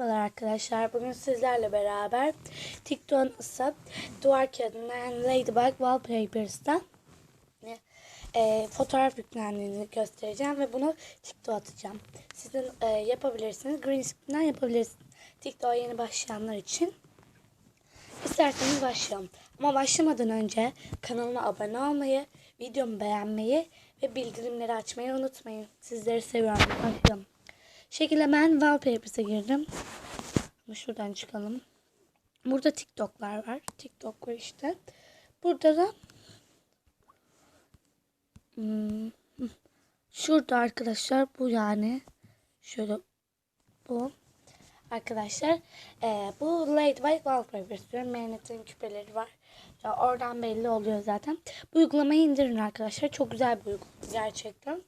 Merhabalar arkadaşlar. Bugün sizlerle beraber TikTok'un ısı duvar kağıdından Ladybug Wallpapers'tan e, fotoğraf yüklendiğini göstereceğim ve bunu TikTok'a atacağım. Sizin e, yapabilirsiniz. Green screen'den yapabilirsiniz. TikTok'a yeni başlayanlar için. İsterseniz başlayalım. Ama başlamadan önce kanalıma abone olmayı, videomu beğenmeyi ve bildirimleri açmayı unutmayın. Sizleri seviyorum. Başlayalım. Şekilde ben Wallpapers'a girdim. Ama Şuradan çıkalım. Burada TikTok'lar var. TikTok var işte. Burada da hmm, şurada arkadaşlar bu yani şöyle bu arkadaşlar e, bu Ladybug Wallpapers diyorum. Magnet'in küpeleri var. Ya oradan belli oluyor zaten. Bu uygulamayı indirin arkadaşlar. Çok güzel bir uygulama gerçekten.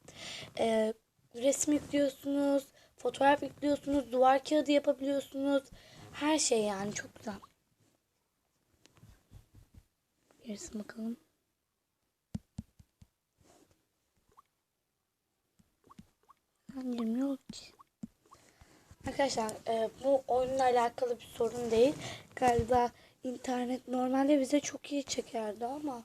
E, resim yüklüyorsunuz, fotoğraf yüklüyorsunuz, duvar kağıdı yapabiliyorsunuz. Her şey yani çok güzel. Gerisi bakalım. Girmiyor ki. Arkadaşlar e, bu oyunla alakalı bir sorun değil. Galiba internet normalde bize çok iyi çekerdi ama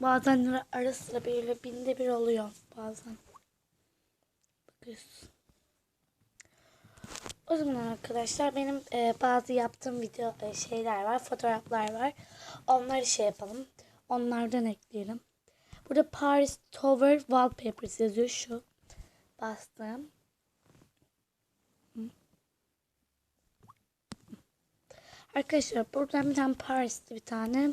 bazen ara sıra böyle binde bir oluyor bazen. Bakıyorsun. O zaman arkadaşlar benim e, bazı yaptığım video e, şeyler var, fotoğraflar var. Onları şey yapalım. Onlardan ekleyelim. Burada Paris Tower Wallpapers yazıyor şu. Bastım. Arkadaşlar buradan bir tane Paris'te bir tane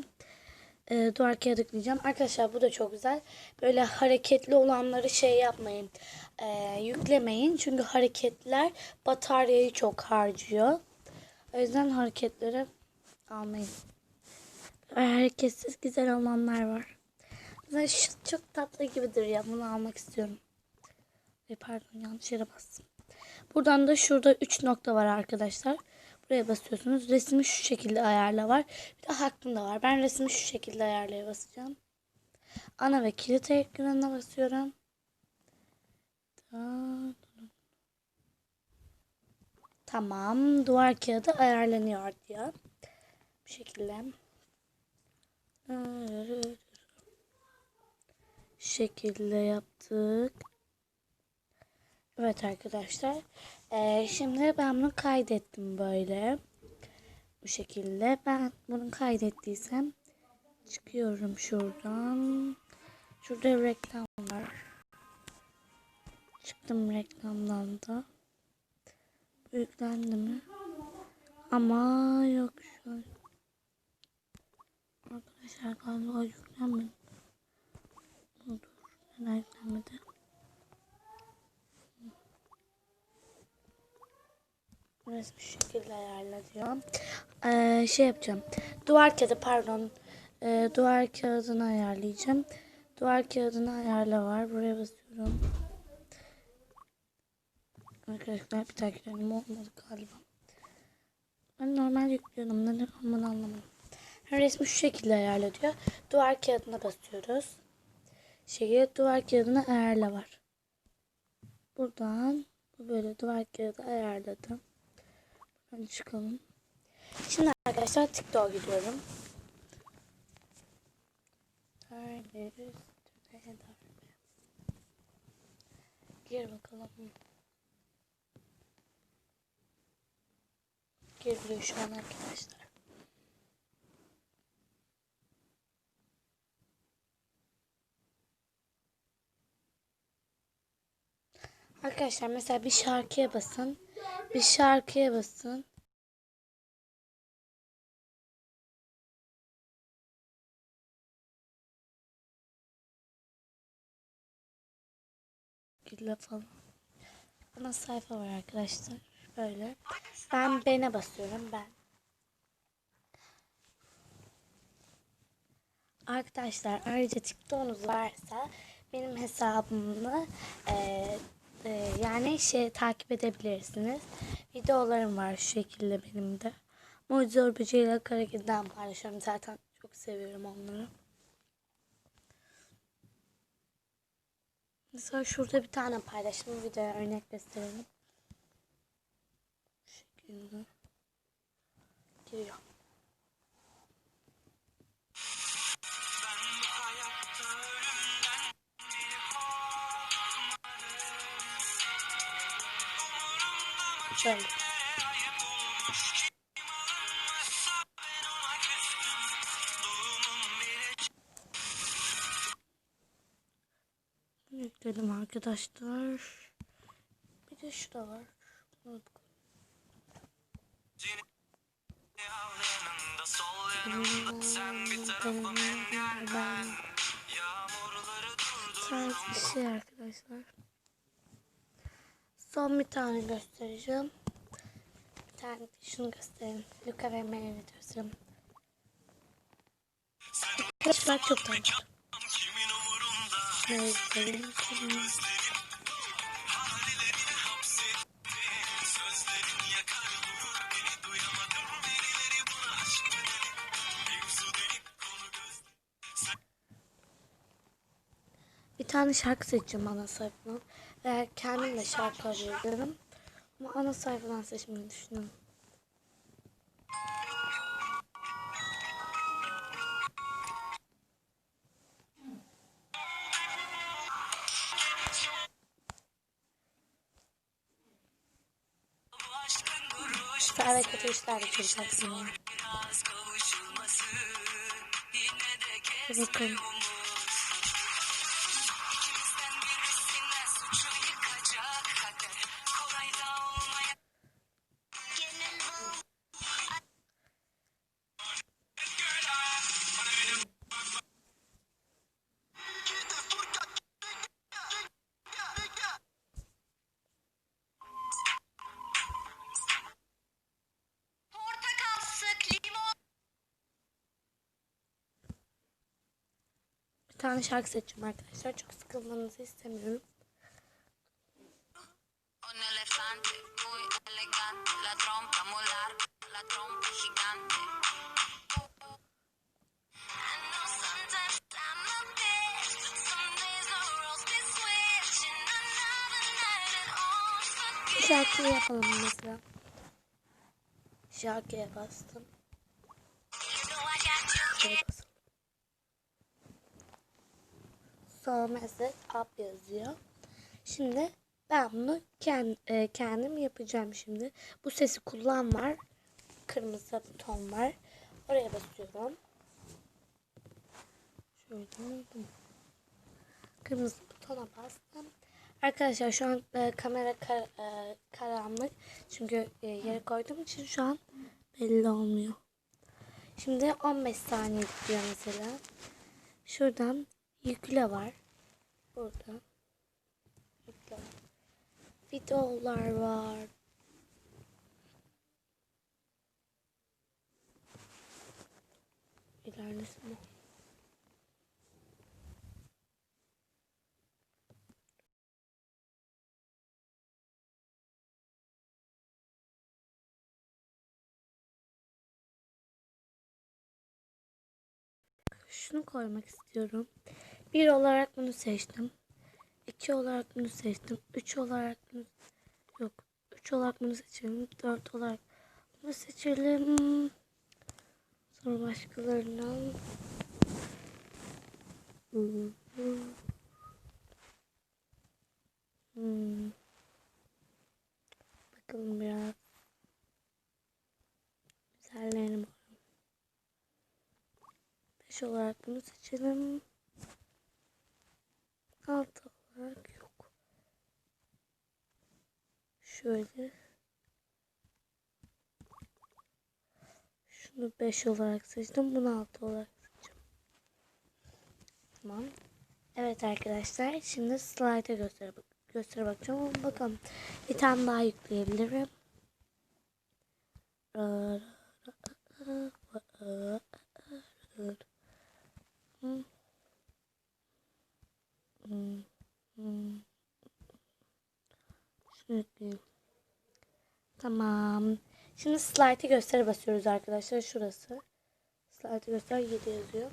e, duvar kağıdı. Arkadaşlar bu da çok güzel. Böyle hareketli olanları şey yapmayın. E, yüklemeyin. Çünkü hareketler bataryayı çok harcıyor. O yüzden hareketleri almayın. Hareketsiz güzel olanlar var. Şu çok tatlı gibidir ya. Bunu almak istiyorum. Ay pardon yanlış yere bastım. Buradan da şurada 3 nokta var arkadaşlar. Buraya basıyorsunuz. Resmi şu şekilde ayarla var. Bir de hakkında var. Ben resmi şu şekilde ayarlaya basacağım. Ana ve kilit ekranına basıyorum. Tamam. Duvar kağıdı ayarlanıyor diyor. Bu şekilde. Şu şekilde yaptık. Evet arkadaşlar. Ee, şimdi ben bunu kaydettim böyle. Bu şekilde. Ben bunu kaydettiysem çıkıyorum şuradan. Şurada reklam var. Çıktım reklamdan da. Yüklendi mi? Ama yok şu an. Arkadaşlar galiba yüklenmedi. Dur. Neden yüklenmedi? Burası bu şekilde ayarla diyor. Ee, şey yapacağım. Duvar kağıdı pardon. Ee, duvar kağıdını ayarlayacağım. Duvar kağıdını ayarla var. Buraya basıyorum. Arkadaşlar bir takiplerim olmadı galiba. Ben normal yüklüyorum. Neden olmadı anlamadım. Resmi şu şekilde ayarla diyor. Duvar kağıdına basıyoruz. Şekilde duvar kağıdını ayarla var. Buradan böyle duvar kağıdı ayarladım. Hadi çıkalım. Şimdi arkadaşlar TikTok'a gidiyorum. Gir bakalım. Giriliyor şu an arkadaşlar. Arkadaşlar mesela bir şarkıya basın. Bir şarkıya basın. Gülle falan. Sayfa var arkadaşlar. Böyle. Ben bene basıyorum ben. Arkadaşlar ayrıca TikTok'unuz varsa benim hesabımı e, e, yani şey takip edebilirsiniz. Videolarım var şu şekilde benim de. Mucize Orbacı ile Karagül'den paylaşıyorum. Zaten çok seviyorum onları. Mesela şurada bir tane paylaşım videoya örnek gösterelim. Şimdi giriyor. Şöyle. Yükledim arkadaşlar. Bir de şu da var. Bunu şey arkadaşlar. Son bir tane göstereceğim. Bir tane de şunu göstereyim. Luca ve Mary'i göstereyim. Arkadaşlar çok tatlı. Bir tane şarkı seçeceğim ana sayfadan. Ve kendim de şarkı arıyorum. Ama ana sayfadan seçmeyi düşünüyorum. Sadece kötü işler de çekiyorsun. ya. biraz kavuşulması Yine de Bakın. Switching, another night and all Bu forget. şarkıyı yapalım mesela. Şarkıya bastım. You know Sonra message up yazıyor. Şimdi ben bunu kend, e, kendim yapacağım şimdi. Bu sesi kullan var. Kırmızı buton var. Oraya basıyorum. Şöyle oldu. Kırmızı butona bastım. Arkadaşlar şu an e, kamera kar, e, karanlık. Çünkü e, yere koyduğum için şu an belli olmuyor. Şimdi 15 saniye diyor mesela. Şuradan yükle var. Burada. Var. Videolar var. İlerlesin mi? Şunu koymak istiyorum. Bir olarak bunu seçtim. İki olarak bunu seçtim. Üç olarak bunu yok. Üç olarak bunu seçelim. Dört olarak bunu seçelim. Sonra başkalarından. Hmm. Bakalım biraz. Güzellerini bakalım. 5 olarak bunu seçelim. 6 olarak yok. Şöyle. Şunu 5 olarak seçtim. Bunu 6 olarak seçeceğim. Tamam. Evet arkadaşlar. Şimdi slide'a göster, göster bakacağım. Bakalım. Bir tane daha yükleyebilirim. Hmm. Hmm. Hmm. Şunu yükleyeyim. Tamam. Şimdi slide'ı göster basıyoruz arkadaşlar. Şurası. Slide'ı göster 7 yazıyor.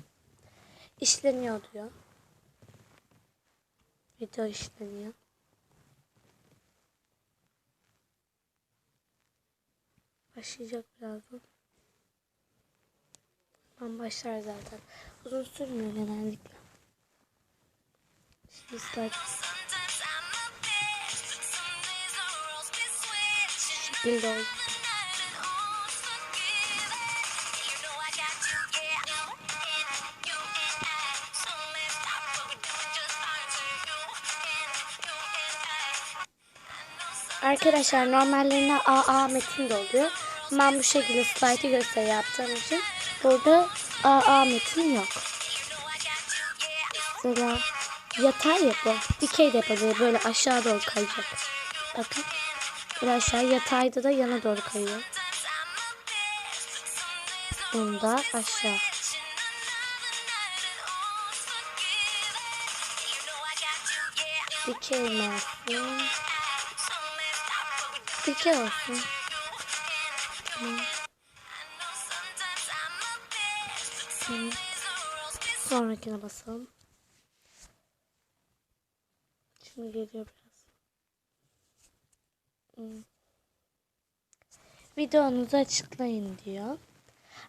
İşleniyor diyor. Video işleniyor. Başlayacak birazdan. Ben başlar zaten. Uzun sürmüyor genellikle. Şimdi start. Oldu. Arkadaşlar normallerine AA metin de. Ben bu şekilde slide'ı gösteri yaptığım için burada AA metin yok. Mesela yatay yapı. Dikey de yapabilir. Böyle aşağı doğru kayacak. Bakın. Aşağı yatayda da yana doğru kayıyor. Bunda aşağı. Dikey mi olsun? Dikey olsun. Tamam. Şimdi sonrakine basalım. Şimdi geliyor biraz. Videonuzu açıklayın diyor.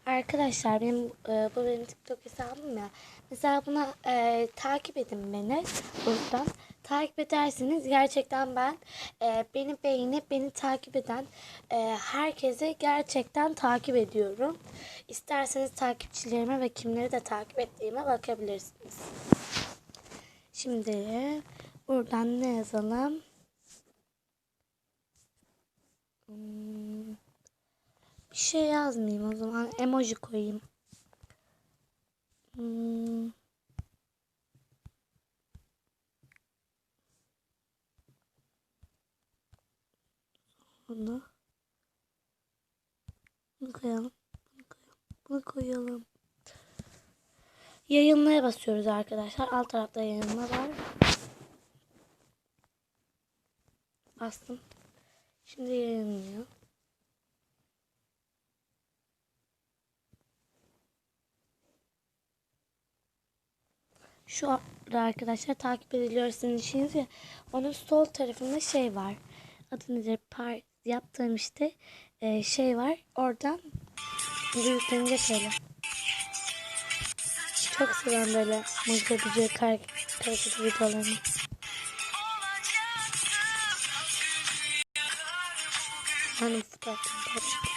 Arkadaşlar benim e, bu benim TikTok hesabım ya. Mesela buna e, takip edin beni buradan. Takip ederseniz gerçekten ben e, beni beğenip beni takip eden e, herkese gerçekten takip ediyorum. İsterseniz takipçilerime ve kimleri de takip ettiğime bakabilirsiniz. Şimdi buradan ne yazalım? Hmm, bir şey yazmayayım o zaman. Emoji koyayım. Hmm. Bunu. Bunu koyalım. Bunu koyalım. Bunu koyalım. Yayınlaya basıyoruz arkadaşlar. Alt tarafta yayınla var. Bastım. Şimdi yayınlıyor. Şu anda arkadaşlar takip ediliyor sizin işiniz ya. Onun sol tarafında şey var. Adı nedir? Par yaptığım işte e, şey var. Oradan büyüklenince şöyle. Çok seviyorum böyle mızradıcı kar karikatür videolarını. Hanım fotoğrafını Hmm.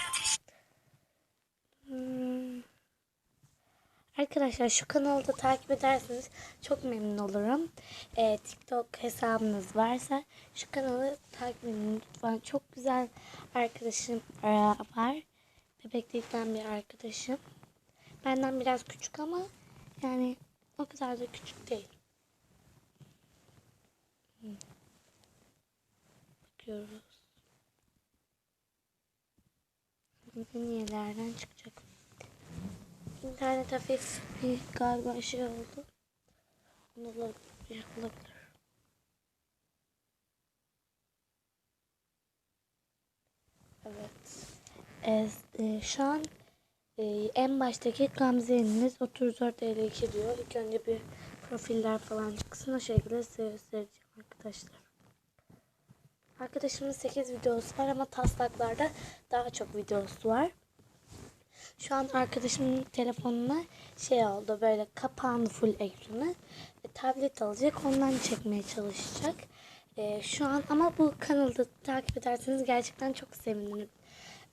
Arkadaşlar şu kanalı da takip ederseniz çok memnun olurum. Ee, TikTok hesabınız varsa şu kanalı takip edin lütfen. Çok güzel arkadaşım e, var. Bebeklikten bir arkadaşım. Benden biraz küçük ama yani o kadar da küçük değil. Bakıyoruz. Niyelerden çıkacak. İnternet hafif bir galiba şey oldu. Olabilir. olabilir. Evet. E, e, şu an e, en baştaki Gamze Yeniniz 3452 diyor. İlk önce bir profiller falan çıksın. O şekilde size göstereceğim arkadaşlar. Arkadaşımın 8 videosu var ama taslaklarda daha çok videosu var. Şu an arkadaşımın telefonuna şey oldu böyle kapağını full ekranı e, tablet alacak ondan çekmeye çalışacak. E, şu an ama bu kanalı takip ederseniz gerçekten çok sevinirim.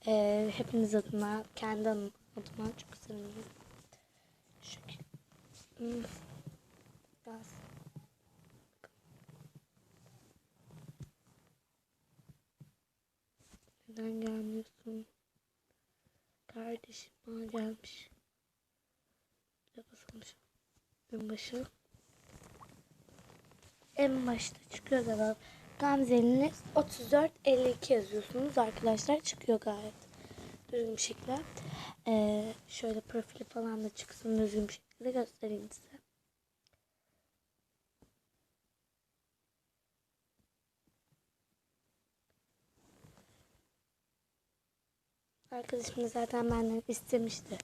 E, hepiniz adına kendi adım- adıma çok sevinirim. Şu, Hmm. Biraz. Neden gelmiyorsun? Kardeşim bana gelmiş. Bir de en başı. En başta çıkıyor galiba. Gamze'nin 34 52 yazıyorsunuz arkadaşlar. Çıkıyor gayet düzgün bir şekilde. Ee, şöyle profili falan da çıksın düzgün şekilde göstereyim size. Arkadaşım da zaten benden istemişti.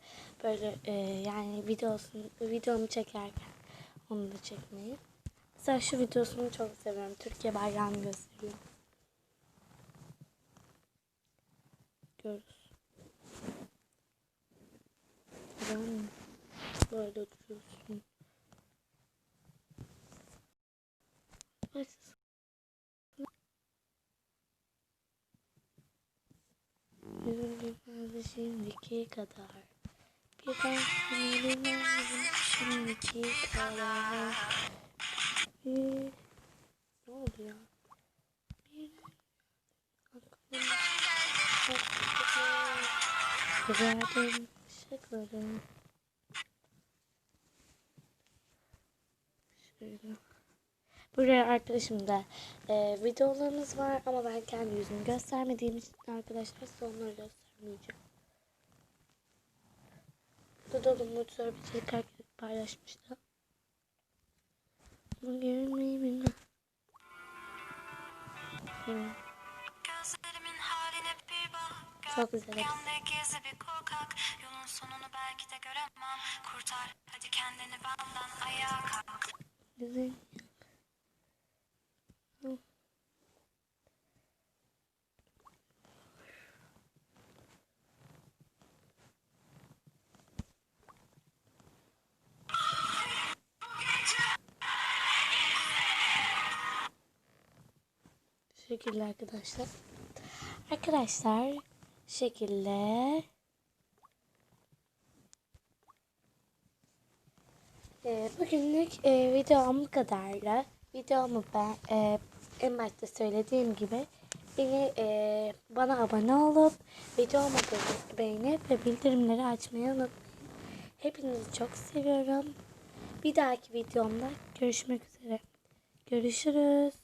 Böyle e, yani videosunu, videomu çekerken onu da çekmeyi. Mesela şu videosunu çok seviyorum. Türkiye bayrağını gösteriyor. Görürüz. Ben böyle duruyorsun. Yüzümde şimdiki kadar. Bir ben seni şimdiki kadar. Bir... Ne oldu ya? Bir... Verdim ışıkları. Şöyle. Buraya arkadaşım da e, videolarımız var ama ben kendi yüzümü göstermediğim için arkadaşlar size onları göstermeyeceğim. Bu da Umut bir şey paylaşmıştı. Bugün bilmem. Hmm. Gözlerimin haline bir bak. Çok güzel. Gölgemde şekilde arkadaşlar. Arkadaşlar şekilde Ee, bugünlük e, videom bu kadarla. Videomu ben e, en başta söylediğim gibi beni e, bana abone olup videomu be- beğenip ve bildirimleri açmayı unutmayın. Hepinizi çok seviyorum. Bir dahaki videomda görüşmek üzere. Görüşürüz.